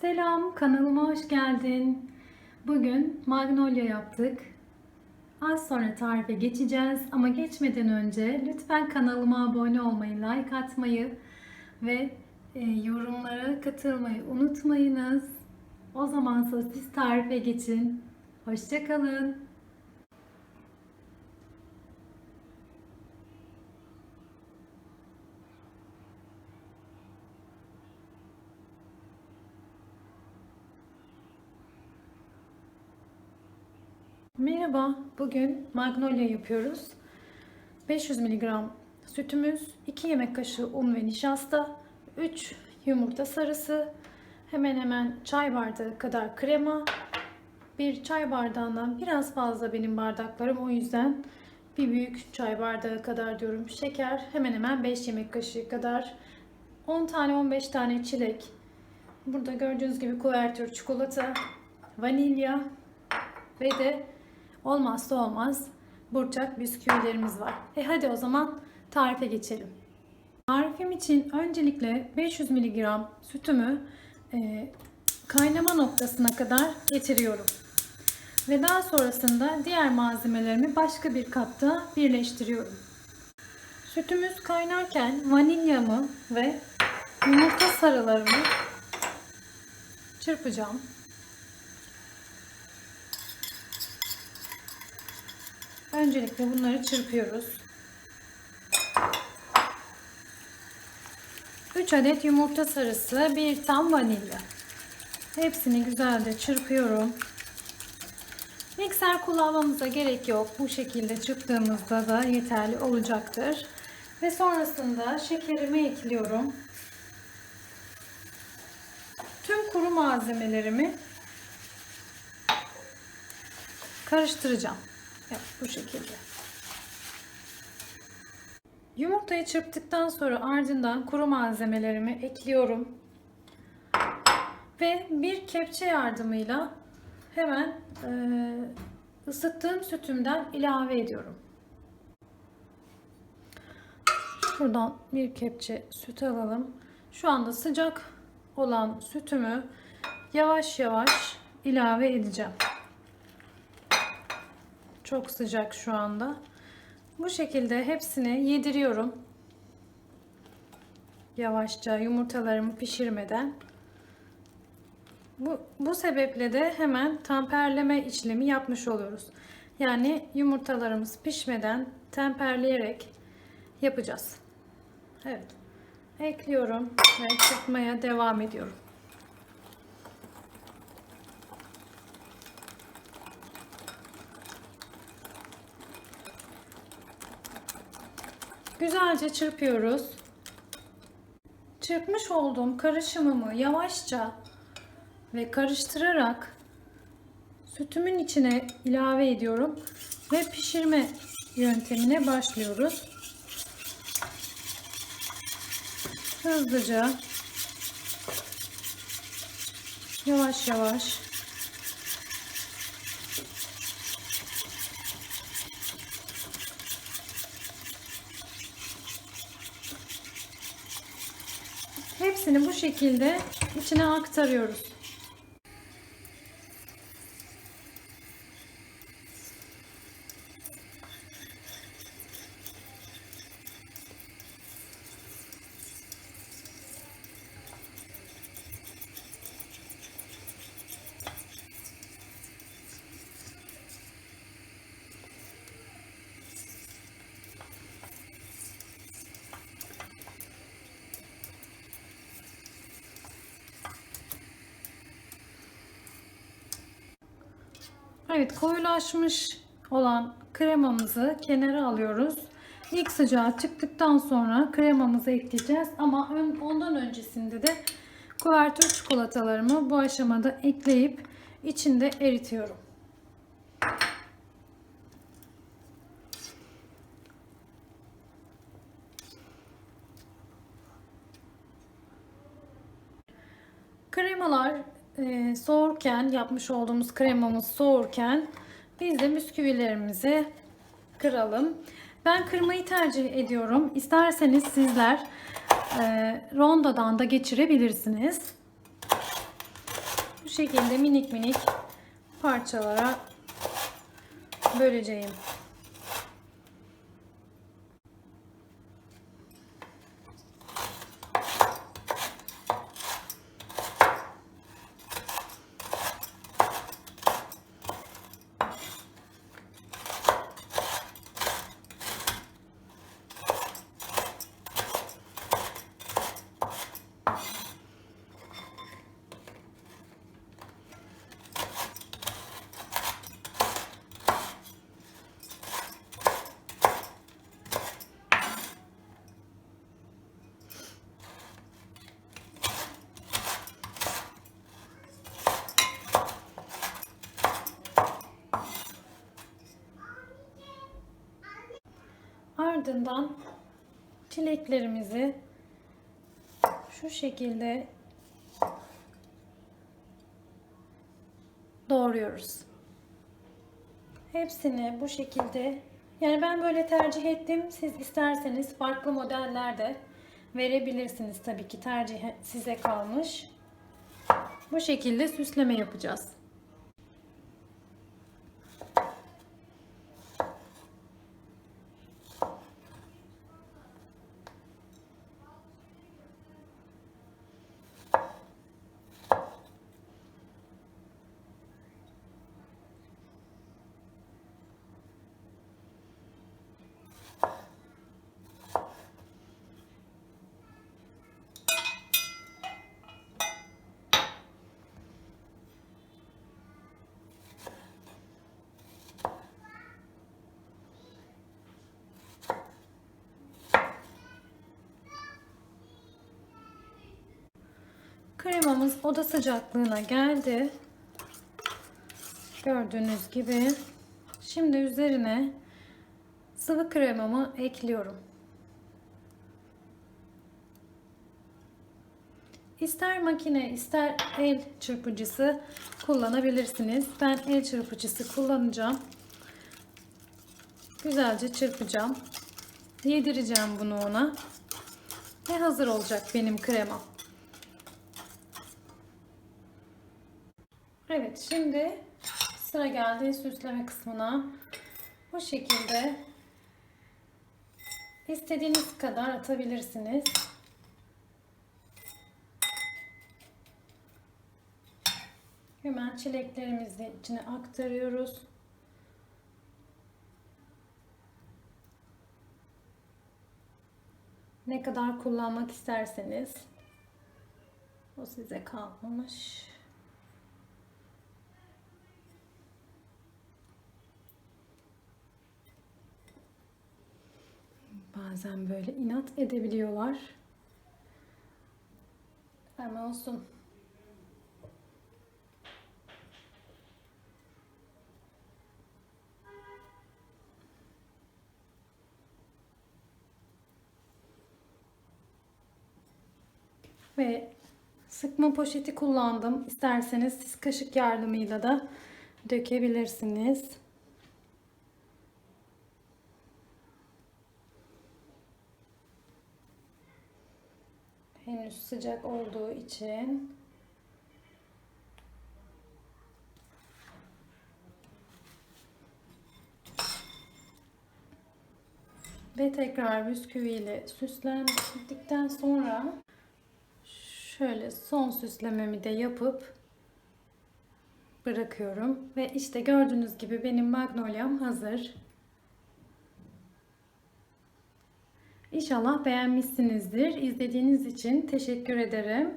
Selam, kanalıma hoş geldin. Bugün magnolia yaptık. Az sonra tarife geçeceğiz ama geçmeden önce lütfen kanalıma abone olmayı, like atmayı ve e, yorumlara katılmayı unutmayınız. O zamansa siz tarife geçin. Hoşçakalın. Merhaba, bugün magnolia yapıyoruz. 500 mg sütümüz, 2 yemek kaşığı un ve nişasta, 3 yumurta sarısı, hemen hemen çay bardağı kadar krema, bir çay bardağından biraz fazla benim bardaklarım o yüzden bir büyük çay bardağı kadar diyorum şeker, hemen hemen 5 yemek kaşığı kadar, 10 tane 15 tane çilek, burada gördüğünüz gibi kuvertür çikolata, vanilya ve de olmazsa olmaz burçak bisküvilerimiz var. E hadi o zaman tarife geçelim. Tarifim için öncelikle 500 mg sütümü e, kaynama noktasına kadar getiriyorum. Ve daha sonrasında diğer malzemelerimi başka bir kapta birleştiriyorum. Sütümüz kaynarken vanilyamı ve yumurta sarılarımı çırpacağım. Öncelikle bunları çırpıyoruz. 3 adet yumurta sarısı, bir tam vanilya. Hepsini güzelce çırpıyorum. Mikser kullanmamıza gerek yok. Bu şekilde çırptığımızda da yeterli olacaktır. Ve sonrasında şekerimi ekliyorum. Tüm kuru malzemelerimi karıştıracağım. Evet, bu şekilde. Yumurtayı çırptıktan sonra ardından kuru malzemelerimi ekliyorum. Ve bir kepçe yardımıyla hemen e, ısıttığım sütümden ilave ediyorum. Buradan bir kepçe süt alalım. Şu anda sıcak olan sütümü yavaş yavaş ilave edeceğim. Çok sıcak şu anda. Bu şekilde hepsini yediriyorum. Yavaşça yumurtalarımı pişirmeden. Bu, bu sebeple de hemen temperleme işlemi yapmış oluyoruz. Yani yumurtalarımız pişmeden temperleyerek yapacağız. Evet. Ekliyorum ve çırpmaya devam ediyorum. Güzelce çırpıyoruz. Çırpmış olduğum karışımımı yavaşça ve karıştırarak sütümün içine ilave ediyorum ve pişirme yöntemine başlıyoruz. Hızlıca yavaş yavaş Hepsini bu şekilde içine aktarıyoruz. Evet koyulaşmış olan kremamızı kenara alıyoruz. İlk sıcağı çıktıktan sonra kremamızı ekleyeceğiz. Ama ondan öncesinde de kuvertür çikolatalarımı bu aşamada ekleyip içinde eritiyorum. Kremalar e, soğurken yapmış olduğumuz kremamız soğurken biz de bisküvilerimizi kıralım. Ben kırmayı tercih ediyorum. İsterseniz sizler e, rondodan da geçirebilirsiniz. Bu şekilde minik minik parçalara böleceğim. Ardından çileklerimizi şu şekilde doğruyoruz. Hepsini bu şekilde yani ben böyle tercih ettim. Siz isterseniz farklı modellerde verebilirsiniz tabii ki tercih size kalmış. Bu şekilde süsleme yapacağız. Kremamız oda sıcaklığına geldi. Gördüğünüz gibi. Şimdi üzerine sıvı kremamı ekliyorum. İster makine ister el çırpıcısı kullanabilirsiniz. Ben el çırpıcısı kullanacağım. Güzelce çırpacağım. Yedireceğim bunu ona. Ve hazır olacak benim kremam. Evet şimdi sıra geldi süsleme kısmına. Bu şekilde istediğiniz kadar atabilirsiniz. Hemen çileklerimizi içine aktarıyoruz. Ne kadar kullanmak isterseniz o size kalmış. Bazen böyle inat edebiliyorlar. Ama olsun. Ve sıkma poşeti kullandım. İsterseniz siz kaşık yardımıyla da dökebilirsiniz. Henüz sıcak olduğu için ve tekrar bisküviyle süslendikten sonra şöyle son süslememi de yapıp bırakıyorum ve işte gördüğünüz gibi benim magnolia'm hazır. İnşallah beğenmişsinizdir. İzlediğiniz için teşekkür ederim.